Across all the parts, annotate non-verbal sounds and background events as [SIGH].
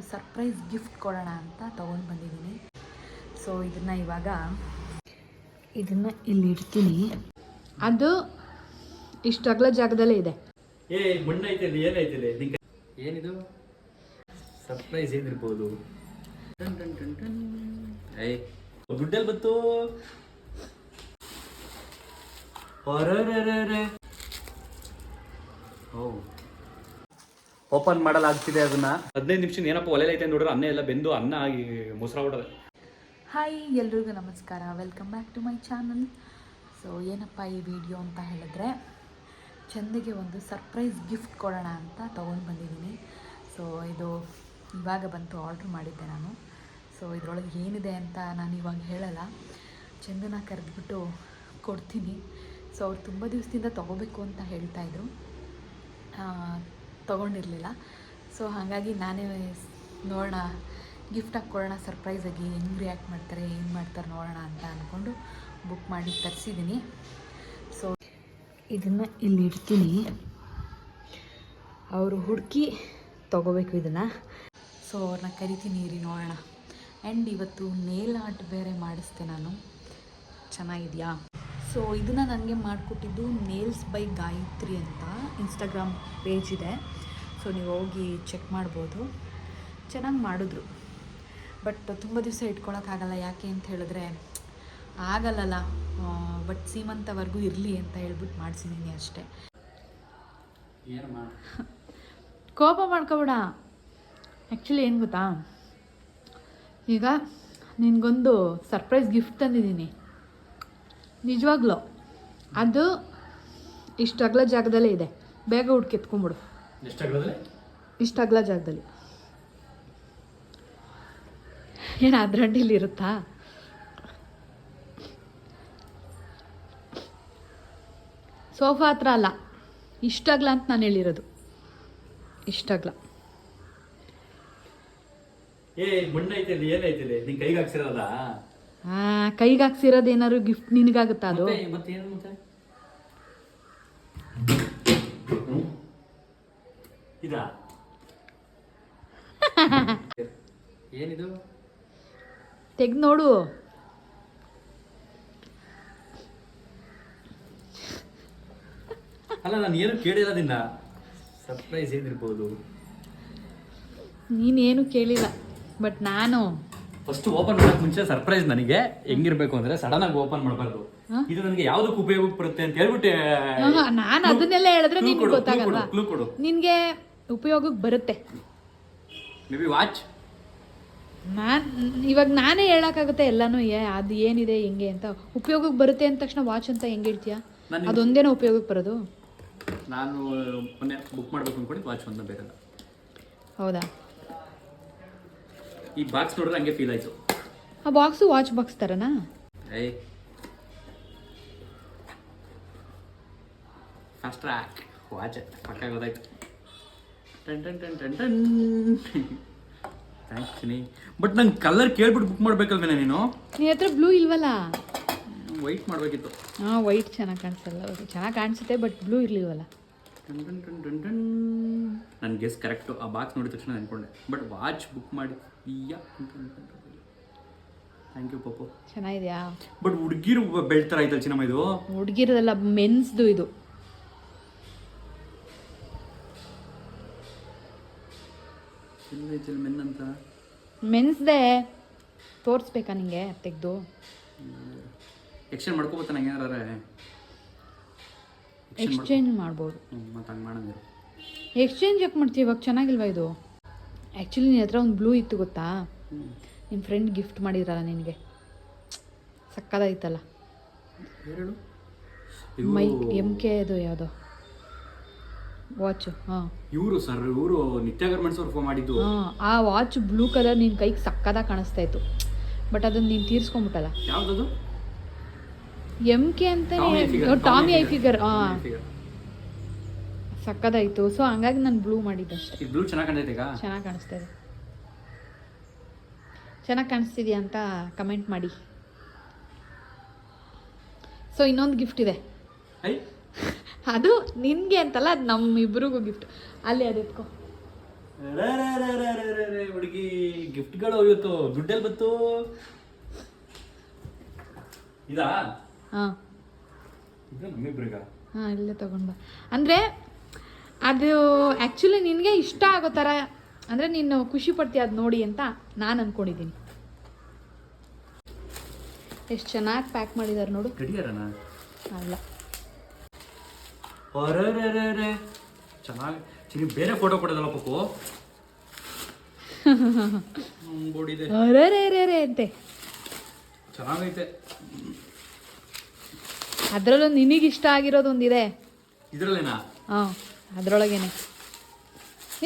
ಒಂದು surprise gift ಕೊಡೋಣ ಅಂತ ತೊಗೊಂಡು ಬಂದಿದ್ದೀನಿ. ಸೊ ಇದನ್ನು ಇವಾಗ ಇದನ್ನು ಇಲ್ಲಿ ಇಡ್ತೀನಿ. ಅದು ಇಷ್ಟು ಅಗಲ ಜಾಗದಲ್ಲೇ ಇದೆ. ಏನಿದು? ಸರ್ಪ್ರೈಸ್ ಏನಿರ್ಬೋದು? ಬಂತು. ಓ. ಓಪನ್ ಮಾಡಲಾಗ್ತಿದೆ ಅದನ್ನ. ಹದಿನೈದು ನಿಮಿಷ ಏನಪ್ಪ ಒಲೆ ಐತೆ ನೋಡ್ರೆ ಅನ್ನ ಎಲ್ಲ ಬೆಂದು ಅನ್ನ ಆಗಿ ಮೊಸರು ಹೊಡೆದೆ ಹಾಯ್ ಎಲ್ರಿಗೂ ನಮಸ್ಕಾರ. Welcome back to my channel so ಏನಪ್ಪ ಈ ವಿಡಿಯೋ ಅಂತ ಹೇಳಿದ್ರೆ ಚಂದಿಗೆ ಒಂದು ಸರ್ಪ್ರೈಸ್ ಗಿಫ್ಟ್ ಕೊಡೋಣ ಅಂತ ತೊಗೊಂಡು ಬಂದಿದ್ದೀನಿ. ಸೊ ಇದು ಇವಾಗ ಬಂತು ಆರ್ಡ್ರ್ ಮಾಡಿದ್ದೆ ನಾನು. ಸೊ ಇದರೊಳಗೆ ಏನಿದೆ ಅಂತ ನಾನು ಇವಾಗ ಹೇಳಲ್ಲ. ಚಂದನ ಕರೆದ್ಬಿಟ್ಟು ಕೊಡ್ತೀನಿ. ಸೊ ಅವ್ರು ತುಂಬ ದಿವಸದಿಂದ ತೊಗೋಬೇಕು ಅಂತ ಹೇಳ್ತಾಯಿದ್ರು ತೊಗೊಂಡಿರಲಿಲ್ಲ. ಸೊ ಹಾಗಾಗಿ ನಾನೇ ನೋಡೋಣ ಗಿಫ್ಟ್ ಹಾಕ್ಕೊಳ್ಳೋಣ ಸರ್ಪ್ರೈಸಾಗಿ ಹೆಂಗೆ ರಿಯಾಕ್ಟ್ ಮಾಡ್ತಾರೆ, ಏನು ಮಾಡ್ತಾರೆ ನೋಡೋಣ ಅಂತ ಅಂದ್ಕೊಂಡು ಬುಕ್ ಮಾಡಿ ತರಿಸಿದ್ದೀನಿ ಸೊ ಇದನ್ನು ಇಲ್ಲಿ ಇಡ್ತೀನಿ. ಅವರು ಹುಡುಕಿ ತೊಗೋಬೇಕು ಇದನ್ನು. ಸೊ ಅವ್ರನ್ನ ಕರಿತೀನಿ ರೀ ನೋಡೋಣ. ಆ್ಯಂಡ್ ಇವತ್ತು ನೇಲ್ ಆರ್ಟ್ ಬೇರೆ ಮಾಡಿಸ್ದೆ ನಾನು. ಚೆನ್ನಾಗಿದೆಯಾ? ಸೊ ಇದನ್ನು ನನಗೆ ಮಾಡಿಕೊಟ್ಟಿದ್ದು ನೇಲ್ಸ್ ಬೈ ಗಾಯತ್ರಿ ಅಂತ. ಇನ್ಸ್ಟಾಗ್ರಾಮ್ ಪೇಜ್ ಇದೆ. ಸೊ ನೀವು ಹೋಗಿ ಚೆಕ್ ಮಾಡ್ಬೋದು. ಚೆನ್ನಾಗಿ ಮಾಡಿದ್ರು. ಬಟ್ ತುಂಬ ದಿವಸ ಇಟ್ಕೊಳಕ್ಕಾಗಲ್ಲ ಯಾಕೆ ಅಂತ ಹೇಳಿದ್ರೆ ಆಗಲ್ಲಲ್ಲ. ಬಟ್ ಸೀಮಂತವರೆಗೂ ಇರಲಿ ಅಂತ ಹೇಳ್ಬಿಟ್ಟು ಮಾಡಿಸಿದ್ದೀನಿ ಅಷ್ಟೇ. ಕೋಪ ಮಾಡ್ಕೊಬೇಡ. ಆ್ಯಕ್ಚುಲಿ ಏನು ಗೊತ್ತಾ? ಈಗ ನಿನಗೊಂದು ಸರ್ಪ್ರೈಸ್ ಗಿಫ್ಟ್ ತಂದಿದ್ದೀನಿ. ನಿಜವಾಗ್ಲೂ. ಅದು ಇಷ್ಟು ಅಗಲ ಜಾಗದಲ್ಲೇ ಇದೆ. ಬೇಗ ಹುಡ್ಕಿ ಎತ್ಕೊಂಬಿಡು. ಇಷ್ಟ ಅಗಲ ಜಾಗದಲ್ಲಿ. ಏನು ಅದ್ರಂಡಿಲಿ ಇರುತ್ತಾ? ಸೋಫಾ ಹತ್ರ ಅಲ್ಲ ಇಷ್ಟಾಗ್ಲ ಅಂತ ನಾನು ಹೇಳಿರೋದು. ಇಷ್ಟಾಗ್ಲ. ಕೈಗೆ ಹಾಕ್ಸಿರೋದು? ಏನಾದ್ರು ಗಿಫ್ಟ್ ನಿನಗಾಗುತ್ತಾ ಅದು ಮತ್ತೆ ಮತ್ತೆ ಏನು ಮತ್ತೆ ಇದಾ ಏನಿದು? ತೆಗ್ ನೋಡು. ಅಲ್ಲ ನಾನು ಏನು ಕೇಳಿರೋದಿಲ್ಲ ಸರ್ಪ್ರೈಸ್ ಏನಿರ್ಬೋದು? ನೀನೇನು ಕೇಳಿಲ್ಲ ಬಟ್ ನಾನು. ಫಸ್ಟ್ ಓಪನ್ ಮಾಡಕ್ ಮುಂಚೆ ಸರ್ಪ್ರೈಸ್ ನನಗೆ. ಹೆಂಗಿರ್ಬೇಕು ಅಂದ್ರೆ ಸಡನ್ ಆಗಿ ಓಪನ್ ಮಾಡಬಾರ್ದು. ಇದು ನನಗೆ ಯಾವ್ದಕ್ಕೆ ಉಪಯೋಗಕ್ಕೆ ಬರುತ್ತೆ ಅಂತ ಹೇಳ್ಬಿಟ್ಟೆ. ನಾನು ಅದನ್ನೆಲ್ಲ ಹೇಳಿದ್ರೆ ನಿನ್ಗೆ ಗೊತ್ತಾಗಲ್ವಾ ನಿನ್ಗೆ ಉಪಯೋಗಕ್ಕೆ ಬರುತ್ತೆ. ಮೇ ಬಿ ವಾಚ್ ನಾನು ಇವಾಗ ನಾನೇ ಹೇಳೋಕ್ಕಾಗುತ್ತೆ ಎಲ್ಲನೂ ಏ ಅದು ಏನಿದೆ ಹೆಂಗೆ ಅಂತ. ಉಪಯೋಗಕ್ಕೆ ಬರುತ್ತೆ ಅಂದ ತಕ್ಷಣ ವಾಚ್ ಅಂತ ಹೆಂಗೆ ಹೇಳ್ತೀಯಾ ನಾನು ಅದೊಂದೇನೋ ಉಪಯೋಗಕ್ಕೆ ಬರೋದು? ನಾನು ಮೊನ್ನೆ ಬುಕ್ ಮಾಡ್ಬೇಕು ಅನ್ಕೊಂಡಿದ್ದು ವಾಚ್ ಒಂದು ಬೇರೆ ಹೌದಾ? ಈ ಬಾಕ್ಸ್ ನೋಡಿದ್ರೆ ಹಂಗೆ ಫೀಲ್ ಆಯ್ತು. ಆ ಬಾಕ್ಸು ವಾಚ್ ಬಾಕ್ಸ್ ಥರನಾ ಫಾಸ್ಟ್ ಟ್ರ್ಯಾಕ್ ವಾಚ್ ಪಕ್ಕ ಗೊತ್ತಾಯ್ತು ಟನ್ ಟನ್ ಟನ್ ಟನ್ ಟನ್ ಥ್ಯಾಂಕ್ಸ್ ಚಿನಿ ಬಟ್ ನಂಗೆ ಕಲರ್ ಕೇಳ್ಬಿಟ್ಟು ಬುಕ್ ಮಾಡ್ಬೇಕಲ್ವೇನೆ ನೀನು? ನಿನ್ನ ಹತ್ರ ಬ್ಲೂ ಇಲ್ವಲ್ಲ? ವೈಟ್ ಮಾಡಬೇಕಿತ್ತು. ಹಾಂ ವೈಟ್ ಚೆನ್ನಾಗಿ ಕಾಣಿಸಲ್ಲ ಚೆನ್ನಾಗಿ ಕಾಣಿಸುತ್ತೆ ಬಟ್ ಬ್ಲೂ ಇರಲಿಲ್ವಲ್ಲ? ನನ್ನ ಗೆಸ್ ಕರೆಕ್ಟು ಆ ಬಾಕ್ಸ್ ನೋಡಿದ ತಕ್ಷಣ ಅನ್ಕೊಂಡೆ. ಬಟ್ ವಾಚ್ ಬುಕ್ ಮಾಡಿ. ಥ್ಯಾಂಕ್ ಯು ಪಪ್ಪು ಚೆನ್ನಾಗಿದೆಯಾ? ಬಟ್ ಹುಡುಗಿರು ಬೆಳ್ತಾರ ಆಯ್ತಲ್ಲ ಚಿನ್ನಮ್ಮ ಇದು? ಹುಡುಗಿರದಲ್ಲ ಮೆನ್ಸ್ದು ಇದು. ಎಲ್ಲೈತಿಲ್ಲ ಮೆನ್ ಅಂತ? ಮೆನ್ಸ್ದೇ ತೋರಿಸ್ಬೇಕಾ ನಿಂಗೆ ತೆಗೆದು? ಎಕ್ಸ್ಚೇಂಜ್ ಮಾಡ್ಕೋಬೋತ ನಂಗೆ ಏನಾರ ಎಕ್ಸ್ಚೇಂಜ್ ಮಾಡ್ಬೋದು. ಮತ್ತೆ ಹಂಗೆ ಮಾಡೋದು ಎಕ್ಸ್ಚೇಂಜ್ ಯಾಕೆ ಮಾಡ್ತೀವಿ ಇವಾಗ? ಚೆನ್ನಾಗಿಲ್ವಾ ಇದು? ಆ್ಯಕ್ಚುಲಿ ನಿನ್ನ ಹತ್ರ ಒಂದು ಬ್ಲೂ ಇತ್ತು ಗೊತ್ತಾ? ನಿಮ್ಮ ಫ್ರೆಂಡ್ ಗಿಫ್ಟ್ ಮಾಡಿದ್ರಲ್ಲ ನಿನಗೆ. ಸಕ್ಕದಾಯ್ತಲ್ಲ ಹೇಳು? ಮೈ ಎಂ ಕೆ ಅದು ಯಾವುದೋ. ವಾಚು ಹಾಂ. ಇವರು ಸರ್ ಇವರು ನಿತ್ಯ ಗರ್ಮೆಂಟ್ಸ್ ಅವ್ರು ಫೋನ್ ಮಾಡಿದ್ದು. ಹಾಂ ಆ ವಾಚ್ ಬ್ಲೂ ಕಲರ್ ನಿನ್ನ ಕೈಗೆ ಸಕ್ಕತ್ತಾಗಿ ಕಾಣಿಸ್ತಾ ಇತ್ತು. ಬಟ್ ಅದನ್ನ ನೀನು ತೀರಿಸ್ಕೊಂಬಿಟ್ಟಲ್ಲ. ಯಾವ್ದದು? ಎಂ ಕೆ ಅಂತ ಟಾಮಿ ಐ ಫಿಗರ್ ಹಾ. ಸಕ್ಕದಾಯಿತು. ಸೊ ಹಂಗಾಗಿ ನಾನು ಬ್ಲೂ ಮಾಡಿದ್ದೆ ಅಷ್ಟೇ. ಬ್ಲೂ ಚೆನ್ನಾಗಿ ಕಾಣಿಸ್ತೈತೆ ಈಗ ಚೆನ್ನಾಗಿ ಕಾಣಿಸ್ತಾ ಇದೆ. ಚೆನ್ನಾಗಿ ಕಾಣಿಸ್ತಿದ್ಯಾ ಅಂತ ಕಮೆಂಟ್ ಮಾಡಿ. ಸೊ ಇನ್ನೊಂದು ಗಿಫ್ಟ್ ಇದೆ. ಐ? [LAUGHS] ಅದು ನಿನಗೆ ಅಂತಲ್ಲ ಅದು ನಮ್ಮಿಬ್ರಿಗೂ ಗಿಫ್ಟ್ ಅಲ್ಲಿ ಅದು ಎತ್ಕೊ. ಹುಡುಗಿ ಗಿಫ್ಟ್ಗಳು ಇವತ್ತು ದುಡ್ಡಲ್ಲಿ ಬಂತು. ಇದಾ? ಹಾಂ. ನಮ್ಮಿಬ್ರಿಗ. ಹಾಂ ಇಲ್ಲೇ ತಗೊಂಡು ಅಂದರೆ ಅದು ಆ್ಯಕ್ಚುಲಿ ನಿನಗೆ ಇಷ್ಟ ಆಗೋ ಥರ ಅಂದರೆ ನೀನು ಖುಷಿ ಪಡ್ತೀಯ ಅದು ನೋಡಿ ಅಂತ ನಾನು ಅಂದ್ಕೊಂಡಿದ್ದೀನಿ ಎಷ್ಟು ಚೆನ್ನಾಗಿ ಪ್ಯಾಕ್ ಮಾಡಿದ್ದಾರೆ ನೋಡು. ಅಲ್ಲ. ಅರೆ ಚೆನ್ನಾಗಿ ಚಿನಿ ಬೇರೆ ಫೋಟೋ ಕೊಡೋದಲ್ಲ ಪಕ್ಕು ಬೋಡಿದೆ ಅರೆ ರೇ ರೇ ರೇ ಅಂತೆ. ಚೆನ್ನಾಗೈತೆ. ಅದರಲ್ಲೂ ಇಷ್ಟ ಆಗಿರೋದು ಒಂದಿದೆ ಇದ್ರಲ್ಲೇನಾ? ಹಾಂ ಅದರೊಳಗೇನೆ.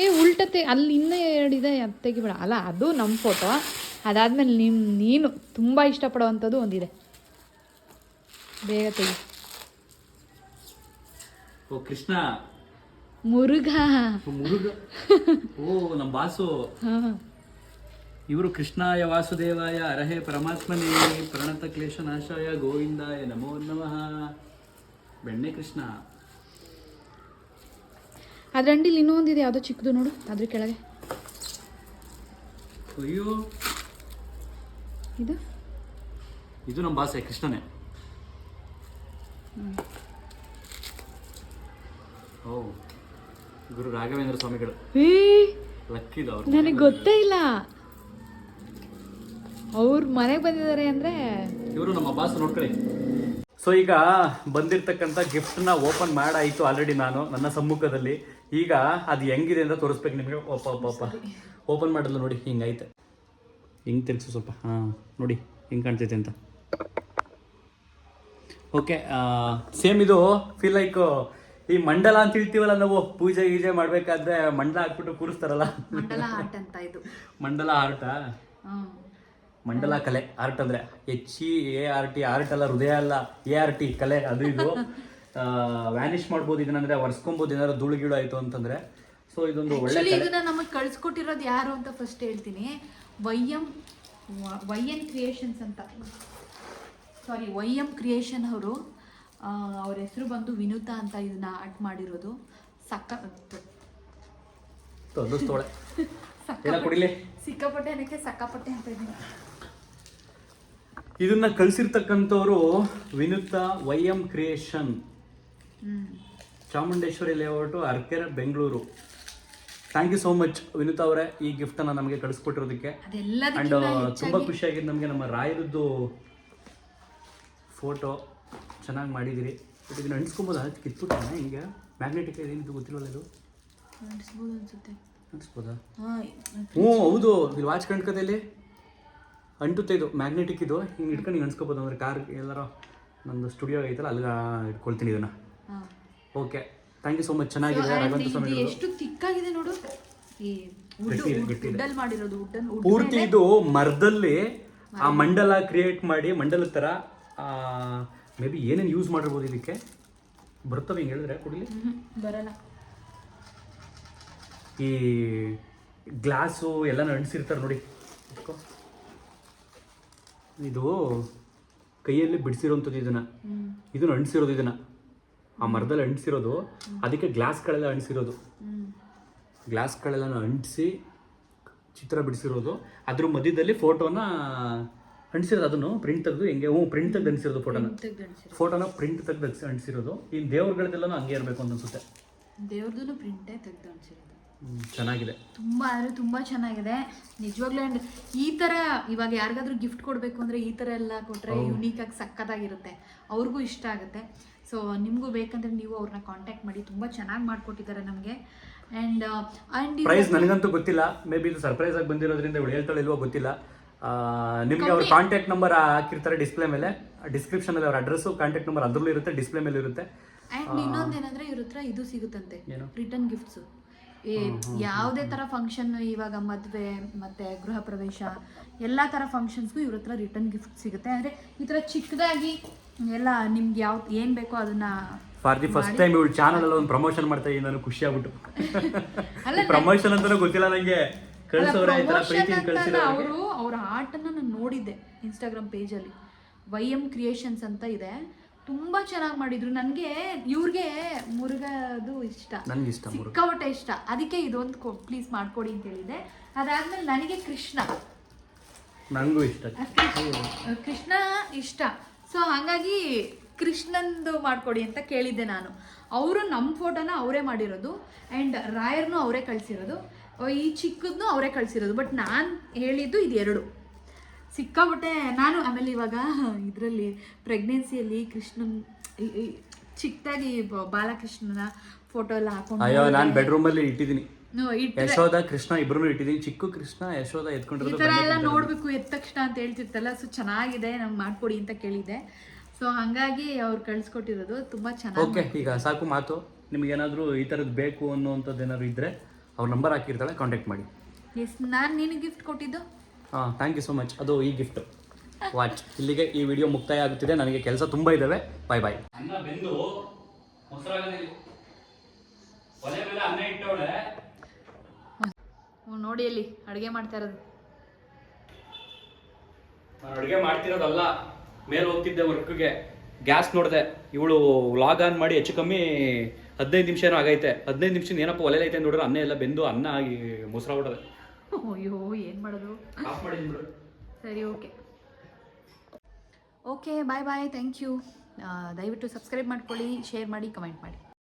ಏ ಉಲ್ಟತೆ ಅಲ್ಲಿ ಇನ್ನೂ ಎರಡಿದೆ ಅದು ತೆಗಿಬೇಡ. ಅಲ್ಲ ಅದು ನಮ್ಮ ಫೋಟೋ ಅದಾದಮೇಲೆ ನಿಮ್ಮ ನೀನು ತುಂಬ ಇಷ್ಟಪಡೋವಂಥದ್ದು ಒಂದಿದೆ. ಬೇಗ ತೆಗಿ. ಓ ಕೃಷ್ಣ. ಮುರುಘ. ಮುರುಘ. ಓ ನಮ್ಮ ಬಾಸು. ಇವರು ಕೃಷ್ಣಾಯ ವಾಸುದೇವಾಯ ಅರಹೇ ಪರಮಾತ್ಮನೇ ಪ್ರಣತ ಕ್ಲೇಶ ನಾಶಾಯ ಗೋವಿಂದಾಯ ನಮೋ ನಮಃ. ಬೆಣ್ಣೆ ಕೃಷ್ಣ. ಅದ್ರ ಅಂಡಿಲಿ ಇನ್ನೂ ಒಂದಿದೆ ಯಾವುದೋ ಚಿಕ್ಕದು ನೋಡು ಅದ್ರ ಕೆಳಗೆ. ಅಯ್ಯೋ. ಇದು? ಇದು ನಮ್ಮ ಬಾಸೆ ಕೃಷ್ಣನೇ. ಓ ಗುರು ರಾಘವೇಂದ್ರ ಸ್ವಾಮಿಗಳು. ಏ ಲಕ್ಕಿದು ಅವ್ರು. ನನಗೆ ಗೊತ್ತೇ ಇಲ್ಲ. ಅವ್ರ ಮನೆಗೆ ಬಂದಿದ್ದಾರೆ ಅಂದರೆ ಇವರು ನಮ್ಮ ಬಾಸ್ ನೋಡ್ಕೊಳ್ಳಿ. ಸೊ ಈಗ ಬಂದಿರ್ತಕ್ಕಂಥ ಗಿಫ್ಟ್ನ ಓಪನ್ ಮಾಡಾಯಿತು ಆಲ್ರೆಡಿ ನಾನು ನನ್ನ ಸಮ್ಮುಖದಲ್ಲಿ. ಈಗ ಅದು ಹೆಂಗಿದೆ ಅಂತ ತೋರಿಸ್ಬೇಕು ನಿಮಗೆ. ಒಪ್ಪ ಒಪ್ಪ ಓಪನ್ ಮಾಡಲು ನೋಡಿ ಹಿಂಗೈತೆ. ಹಿಂಗೆ ತಿರ್ಗಿಸು ಸ್ವಲ್ಪ. ಹಾಂ ನೋಡಿ ಹಿಂಗೆ ಕಾಣ್ತೈತೆ ಅಂತ. ಓಕೆ ಸೇಮ್ ಇದು ಫೀಲ್ ಲೈಕ್ ಈ ಮಂಡಲ ಅಂತ ಹೇಳ್ತೀವಲ್ಲ ನಾವು ಪೂಜೆ ಗೀಜೆ ಮಾಡ್ಬೇಕಾದ್ರೆ ಮಂಡಲ ಹಾಕ್ಬಿಟ್ಟು ಕೂರಿಸ್ತಾರಲ್ಲ? ಮಂಡಲ ಆರ್ಟ್ ಅಂತ ಇದು. ಮಂಡಲ ಆರ್ಟಾ ಮಂಡಲ ಕಲೆ ಆರ್ಟ್ ಅಂದ್ರೆ H E A R T art ಅಲ್ಲ ಹೃದಯ ಅಲ್ಲ ಎ ಆರ್ ಟಿ ಕಲೆ ಅದು ಇದು. ವ್ಯಾನಿಷ್ ಮಾಡ್ಬೋದು ಇದನ್ನಂದ್ರೆ ಒರೆಸ್ಕೊಬೋದು ಏನಾದ್ರು ಧೂಳು ಗೀಳು ಆಯ್ತು ಅಂತಂದ್ರೆ. ಸೊ ಇದೊಂದು ಒಳ್ಳೆ ಇದನ್ನ ನಮಗೆ ಕಳ್ಸಿಕೊಟ್ಟಿರೋದು ಯಾರು ಅಂತ ಫಸ್ಟ್ ಹೇಳ್ತೀನಿ. Y M Y N creations ಅಂತ. ಸಾರಿ ವೈ ಎಂ ಕ್ರಿಯೇಷನ್ ಅವರು ಅವ್ರ ಹೆಸರು ಬಂದು ವಿನುತಾ ಅಂತ ಇದನ್ನ ಆಟ್ ಮಾಡಿರೋದು. ಸಕ್ಕ [LAUGHS] ಸಿಕ್ಕಾಪಟ್ಟೆ. ಅನ್ನಕ್ಕೆ ಸಕ್ಕಾಪಟ್ಟೆ ಅಂತ ಇದ್ದೀನಿ ಇದನ್ನ ಕಲಿಸಿರ್ತಕ್ಕಂಥವ್ರು Vinutha Y M creation. Chamundeshwari layout Arkere Bengaluru. Thank you so much Vinutha ಅವರೇ ಈ ಗಿಫ್ಟನ್ನು ನಮಗೆ ಕಳಿಸ್ಕೊಟ್ಟಿರೋದಕ್ಕೆ. ಅಂಡ್ ತುಂಬಾ ತುಂಬ ಖುಷಿಯಾಗಿದೆ ನಮಗೆ ನಮ್ಮ ರಾಯರದ್ದು ಫೋಟೋ ಚೆನ್ನಾಗಿ ಮಾಡಿದ್ದೀರಿ ಬಟ್ ಇದನ್ನ ಕಿತ್ತು ತಾನೇ ಹಿಂಗೆ ಮ್ಯಾಗ್ನೆಟಿಕ್ ಏನಿದು ಗೊತ್ತಿಲ್ವಲ್ಲ ಇದು? ಅನ್ಸುತ್ತೆ. ಅಂಟಿಸ್ಬೋದಾ ಹ್ಞೂ ಹೌದು ಇಲ್ಲಿ ವಾಚ್ ಕಣ್ಕದಲ್ಲಿ ಅಂಟುತ್ತೆ ಇದು ಮ್ಯಾಗ್ನೆಟಿಕ್ ಇದು. ಹಿಂಗೆ ಇಟ್ಕೊಂಡು ಹಿಂಗೆ ಅನ್ಸ್ಕೊಬೋದು ಅಂದರೆ ಕಾರ್ ಎಲ್ಲರೂ ನಂದು ಸ್ಟುಡಿಯೋ ಐತಲ್ಲ ಅಲ್ಲಿಗೆ ಇಟ್ಕೊಳ್ತೀನಿ ಇದನ್ನು. Okay thank you so much ಚೆನ್ನಾಗಿದೆ ಸ್ವಾಮಿ ಎಷ್ಟು ತಿಕ್ಕಾಗಿದೆ ನೋಡು. ಮಾಡಿರೋದು ಪೂರ್ತಿ ಇದು ಮರದಲ್ಲಿ ಆ ಮಂಡಲ ಕ್ರಿಯೇಟ್ ಮಾಡಿ ಮಂಡಲದ ಥರ ಮೇ ಬಿ ಏನೇನು ಯೂಸ್ ಮಾಡಿರ್ಬೋದು ಇದಕ್ಕೆ? ಬರ್ತವೆ ಹಿಂಗೆ ಹೇಳಿದ್ರೆ ಕುಡಿಲಿ? ಬರಲ್ಲ. ಈ ಗ್ಲಾಸು ಎಲ್ಲ ಅಂಟಿಸಿರ್ತಾರೆ ನೋಡಿ. ಇದು ಕೈಯಲ್ಲಿ ಬಿಡಿಸಿರೋಂಥದ್ದು ಇದನ್ನ. ಇದನ್ನು ಅಂಟಿಸಿರೋದು ಇದನ್ನ. ಆ ಮರದಲ್ಲಿ ಅಂಟಿಸಿರೋದು ಅದಕ್ಕೆ ಗ್ಲಾಸ್ಗಳೆಲ್ಲ ಅಂಟಿಸಿರೋದು ಗ್ಲಾಸ್ಗಳೆಲ್ಲ ಅಂಟಿಸಿ ಚಿತ್ರ ಬಿಡಿಸಿರೋದು. ಅದ್ರ ಮಧ್ಯದಲ್ಲಿ ಫೋಟೋನ ಅಂಟಿಸಿರೋದು ಅದನ್ನು ಪ್ರಿಂಟ್ ತೆಗೆದು ಹೆಂಗೆ? ಹ್ಞೂ ಪ್ರಿಂಟ್ ತೆಗೆದು ಅಂಟಿಸಿರೋದು ಫೋಟೋನ ಫೋಟೋನ ಪ್ರಿಂಟ್ ತೆಗೆದು ಅಂಟಿಸಿರೋದು. ಈ ದೇವ್ರಗಳದೆಲ್ಲ ಹಂಗೆ ಇರಬೇಕು ಅಂತ ಅನ್ಸುತ್ತೆ ದೇವ್ರದ್ದು ಪ್ರಿಂಟೇ ತೆಗೆದು ಹ್ಮ್, ಚೆನ್ನಾಗಿದೆ. ತುಂಬ ಅಂದರೆ ತುಂಬ ಚೆನ್ನಾಗಿದೆ. ನಿಜವಾಗ್ಲೂ ಅಂಡ್ ಈ ಥರ ಇವಾಗ ಯಾರಿಗಾದ್ರೂ ಗಿಫ್ಟ್ ಕೊಡಬೇಕು ಅಂದರೆ ಈ ಥರ ಎಲ್ಲ ಕೊಟ್ಟರೆ ಯುನೀಕಾಗಿ ಸಕ್ಕತ್ತಾಗಿರುತ್ತೆ. ಅವ್ರಿಗೂ ಇಷ್ಟ ಆಗುತ್ತೆ. ಸೊ ನಿಮಗೂ ಬೇಕಂದ್ರೆ ನೀವು ಅವ್ರನ್ನ ಕಾಂಟ್ಯಾಕ್ಟ್ ಮಾಡಿ. ತುಂಬ ಚೆನ್ನಾಗಿ ಮಾಡ್ಕೊಟ್ಟಿದ್ದಾರೆ ನಮಗೆ. ಅಂಡ್ ಅಂಡ್ ಪ್ರೈಸ್ ನನಗಂತೂ ಗೊತ್ತಿಲ್ಲ. ಮೇ ಬಿ ಇದು ಸರ್ಪ್ರೈಸ್ ಆಗಿ ಬಂದಿರೋದ್ರಿಂದ ಇವಳು ಹೇಳ್ತಾಳೆ ಇಲ್ವೋ ಗೊತ್ತಿಲ್ಲ. ನಿಮ್ಗೆ ಅವ್ರ ಕಾಂಟ್ಯಾಕ್ಟ್ ನಂಬರ್ ಹಾಕಿರ್ತಾರೆ ಡಿಸ್ಪ್ಲೇ ಮೇಲೆ. ಡಿಸ್ಕ್ರಿಪ್ಷನ್ ಅಲ್ಲಿ ಅವ್ರ ಅಡ್ರೆಸ್ ಕಾಂಟ್ಯಾಕ್ಟ್ ನಂಬರ್ ಅದ್ರಲ್ಲೂ ಇರುತ್ತೆ ಡಿಸ್ಪ್ಲೇ ಮೇಲೆ ಇರುತ್ತೆ. ಆ್ಯಂಡ್ ಇನ್ನೊಂದೇನಂದ್ರೆ ಇವ್ರ ಹತ್ರ ಇದು ಸಿಗುತ್ತಂತೆ ರಿಟರ್ನ್ ಗಿಫ್ಟ್ಸ್ ಈ ಯಾವುದೇ ತರ ಫಂಕ್ಷನ್ ಇವಾಗ ಮದುವೆ ಮತ್ತೆ ಗೃಹ ಪ್ರವೇಶ ಎಲ್ಲ ತರ ಫಂಕ್ಷನ್ಸ್ಗೂ ಇವ್ರ ಹತ್ರ ರಿಟರ್ನ್ ಗಿಫ್ಟ್ ಸಿಗುತ್ತೆ. ಅಂದ್ರೆ ಈ ತರ ಚಿಕ್ಕದಾಗಿ ಎಲ್ಲ ನಿಮ್ಗೆ ಯಾವ ಏನ್ ಬೇಕೋ ಅದನ್ನ ಫಾರ್ ದಿ ಫಸ್ಟ್ ಟೈಮ್ ಇವಳು ಚಾನಲ್ ಅಲ್ಲಿ ಒಂದು ಪ್ರಮೋಷನ್ ಮಾಡ್ತಾ ಇದ್ದೀನಿ ನಾನು ಖುಷಿ ಆಗ್ಬಿಟ್ಟು. ಪ್ರಮೋಷನ್ [LAUGHS] ಅಂತಾನೂ ಗೊತ್ತಿಲ್ಲ ನಂಗೆ. ಕಳ್ಸೋರೆ ಈ ತರ ಪ್ರೀತಿ ಅವರು ಅವ್ರ ಆರ್ಟನ್ನು ನಾನು ನೋಡಿದ್ದೆ ಇನ್ಸ್ಟಾಗ್ರಾಮ್ ಪೇಜಲ್ಲಿ ವೈ ಎಂ ಕ್ರಿಯೇಷನ್ಸ್ ಅಂತ ಇದೆ. ತುಂಬ ಚೆನ್ನಾಗಿ ಮಾಡಿದ್ರು. ನನಗೆ ಇವ್ರಿಗೆ ಮುರುಗದು ಇಷ್ಟ. ನನ್ಗೆ ಇಷ್ಟ ಮುರುಘ ಸಿಕ್ಕಾಪಟ್ಟೆ ಇಷ್ಟ. ಅದಕ್ಕೆ ಇದೊಂದು ಕೊ ಪ್ಲೀಸ್ ಮಾಡ್ಕೊಡಿ ಅಂತ ಹೇಳಿದೆ ಅದಾದ್ಮೇಲೆ ನನಗೆ ಕೃಷ್ಣ. ನನಗೂ ಇಷ್ಟ. ಕೃಷ್ಣ- ಕೃಷ್ಣ ಇಷ್ಟ. ಸೊ ಹಾಗಾಗಿ ಕೃಷ್ಣಂದು ಮಾಡ್ಕೊಡಿ ಅಂತ ಕೇಳಿದ್ದೆ ನಾನು. ಅವರು ನಮ್ಮ ಫೋಟೋನ ಅವರೇ ಮಾಡಿರೋದು ಆ್ಯಂಡ್ ರಾಯರ್ನು ಅವರೇ ಕಳಿಸಿರೋದು. ಈ ಚಿಕ್ಕದನ್ನು ಅವರೇ ಕಳಿಸಿರೋದು. ಬಟ್ ನಾನು ಹೇಳಿದ್ದು ಇದು ಎರಡು. ಸಿಕ್ಕಾಬಿಟ್ಟೆ ನಾನು ಆಮೇಲೆ ಇವಾಗ ಇದರಲ್ಲಿ ಪ್ರೆಗ್ನೆನ್ಸಿಯಲ್ಲಿ ಕೃಷ್ಣನ್ ಈ- ಈ ಚಿಕ್ಕದಾಗಿ ಬಾಲಕೃಷ್ಣನ ಫೋಟೋ ಎಲ್ಲ ಹಾಕೊಂಡು ಅಯ್ಯೋ ನಾನು ಬೆಡ್ರೂಮಲ್ಲಿ ಇಟ್ಟಿದ್ದೀನಿ. ನೋ, ಇಟ್ರೆ ಯಶೋಧ ಕೃಷ್ಣ ಇಬ್ರು ಇಟ್ಟಿದ್ದೀನಿ. ಚಿಕ್ಕ ಕೃಷ್ಣ ಯಶೋಧ ಈ ಎತ್ಕೊಂಡಿರೋದು ತರ ಎಲ್ಲ ನೋಡ್ಬೇಕು ಎದ್ದ ತಕ್ಷಣ ಅಂತ ಹೇಳ್ತಿರ್ತಲ್ಲ ಸೊ ಚೆನ್ನಾಗಿದೆ ನಮ್ಗೆ ಮಾಡ್ಕೊಡಿ ಅಂತ ಕೇಳಿದೆ ಸೊ ಹಂಗಾಗಿ ಅವ್ರು ಕಳ್ಸಿಕೊಟ್ಟಿರೋದು ತುಂಬಾ ಚೆನ್ನಾಗಿ ಓಕೆ ಈಗ ಸಾಕು ಮಾತು. ನಿಮಗೇನಾದರೂ ಈ ಥರದ್ದು ಬೇಕು ಅನ್ನೋವಂಥದ್ದು ಏನಾದ್ರು ಇದ್ದರೆ ಅವ್ರ ನಂಬರ್ ಹಾಕಿರ್ತಾಳೆ ಕಾಂಟ್ಯಾಕ್ಟ್ ಮಾಡಿ. ಎಸ್ ನಾನು ನೀನು ಗಿಫ್ಟ್ ಕೊಟ್ಟಿದ್ದು? ಹಾಂ ಥ್ಯಾಂಕ್ ಯು ಸೊ ಮಚ್ ಅದು ಈ ಗಿಫ್ಟ್ ವಾಚ್ ಇಲ್ಲಿಗೆ ಈ ವಿಡಿಯೋ ಮುಕ್ತಾಯ ಆಗುತ್ತಿದೆ. ನನಗೆ ಕೆಲಸ ತುಂಬ ಇದ್ದಾವೆ ಬಾಯ್ ಬಾಯ್ ಅನ್ನ ಬೆಂದು ಒಲೆ ಮೇಲೆ ಅನ್ನ ಇಟ್ಟವಳೆ. ನೋಡಿ ಅಲ್ಲಿ ಅಡುಗೆ ಮಾಡ್ತಾ ಇರೋದು. ನಾನು ಅಡುಗೆ ಮಾಡ್ತಿರೋದಲ್ಲ ಮೇಲೆ ಹೋಗ್ತಿದ್ದೆ ವರ್ಕ್ಗೆ. ಗ್ಯಾಸ್ ನೋಡಿದೆ ಇವಳು ಲಾಗ್ ಆನ್ ಮಾಡಿ ಹೆಚ್ಚು ಕಮ್ಮಿ ಹದಿನೈದು ನಿಮಿಷ ಏನೋ ಆಗೈತೆ. ಹದಿನೈದು ನಿಮಿಷ ಏನಪ್ಪ ಒಲೆಲೈತೆ ನೋಡಿದ್ರೆ ಅನ್ನ ಎಲ್ಲ ಬೆಂದು ಅನ್ನ ಆಗಿ ಮೊಸರ ಹೊಡೆದೆ ಅಯ್ಯೋ ಏನ್ ಮಾಡೋದು? ಸರಿ okay. Okay bye bye thank you ದಯವಿಟ್ಟು ಸಬ್ಸ್ಕ್ರೈಬ್ ಮಾಡ್ಕೊಳ್ಳಿ ಶೇರ್ ಮಾಡಿ ಕಮೆಂಟ್ ಮಾಡಿ.